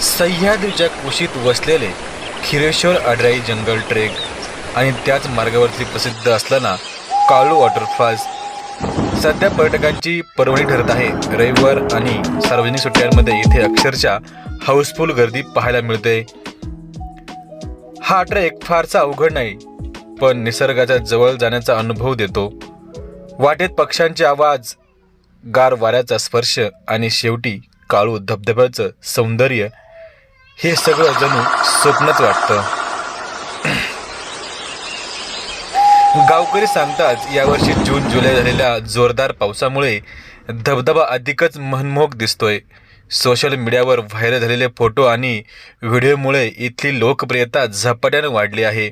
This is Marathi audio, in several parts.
सह्याद्रीच्या कुशीत वसलेले खिरेश्वर अडराई जंगल ट्रेक आणि त्याच मार्गावरती प्रसिद्ध असलेला काळू वॉटरफॉल्स सध्या पर्यटकांची पर्वणी ठरत आहे. रविवार आणि सार्वजनिक सुट्ट्यांमध्ये इथे अक्षरशः हाऊसफुल गर्दी पाहायला मिळते. हा ट्रेक फारसा अवघड नाही पण निसर्गाच्या जवळ जाण्याचा अनुभव देतो. वाटेत पक्ष्यांचे आवाज गार वाऱ्याचा स्पर्श आणि शेवटी काळू धबधब्याचं सौंदर्य हे सगळं जणू स्वप्नच वाटतं. गावकरी सांगतात यावर्षी जून जुलै झालेल्या जोरदार पावसामुळे धबधबा अधिकच मनमोहक दिसतोय. सोशल मीडियावर व्हायरल झालेले फोटो आणि व्हिडिओमुळे इथली लोकप्रियता झपाट्यानं वाढली आहे.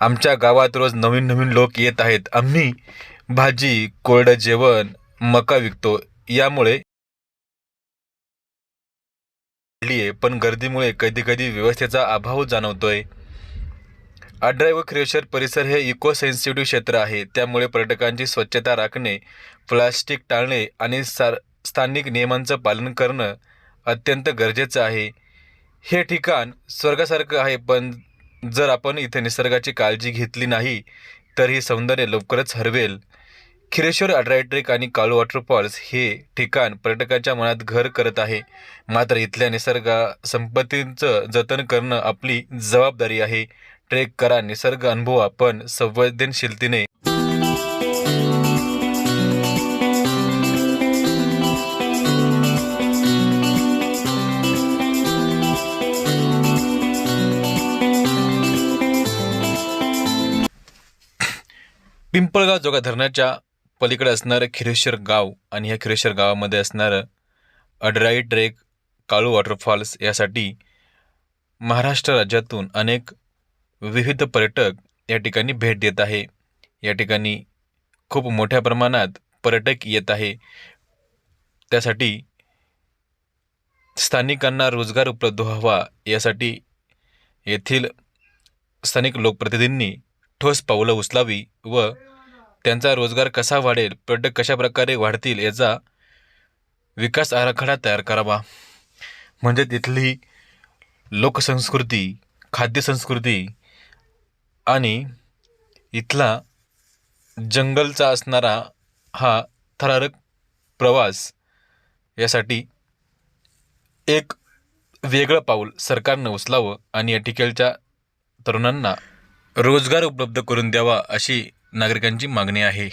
आमच्या गावात रोज नवीन नवीन लोक येत आहेत. आम्ही भाजी कोरडं जेवण मका विकतो. यामुळे आहे पण गर्दीमुळे कधी कधी व्यवस्थेचा अभाव जाणवतोय. अड्राय व क्रेशर परिसर हे इको सेन्सिटिव्ह क्षेत्र आहे त्यामुळे पर्यटकांची स्वच्छता राखणे प्लास्टिक टाळणे आणि सार स्थानिक नियमांचं पालन करणं अत्यंत गरजेचं आहे. हे ठिकाण स्वर्गासारखं आहे पण जर आपण इथे निसर्गाची काळजी घेतली नाही तर ही सौंदर्य लवकरच हरवेल. खिरेश्वर अड्राय ट्रेक आणि काळू वॉटरफॉल्स हे ठिकाण पर्यटकाच्या मनात घर करत आहे. मात्र इथल्या निसर्गा संपत्तीचं जतन करणं आपली जबाबदारी आहे. ट्रेक करा निसर्ग अनुभवा पण संवेदनशीलतेने. पिंपळगाव जोगा धरणाच्या पलीकडे असणारं खिरेश्वर गाव आणि ह्या खिरेश्वर गावामध्ये असणारं अडराई ट्रेक काळू वॉटरफॉल्स यासाठी महाराष्ट्र राज्यातून अनेक विविध पर्यटक या ठिकाणी भेट देत आहे. या ठिकाणी खूप मोठ्या प्रमाणात पर्यटक येत आहे. त्यासाठी स्थानिकांना रोजगार उपलब्ध व्हावा यासाठी येथील स्थानिक लोकप्रतिनिधींनी ठोस पावलं उचलावी व त्यांचा रोजगार कसा वाढेल पर्यटक कशा प्रकारे वाढतील याचा विकास आराखडा तयार करावा. म्हणजे तिथली लोकसंस्कृती खाद्यसंस्कृती आणि इथला जंगलचा असणारा हा थरारक प्रवास यासाठी एक वेगळं पाऊल सरकारनं उचलावं आणि या ठिकाणच्या तरुणांना रोजगार उपलब्ध करून द्यावा अशी नागरिकांची मागणी आहे.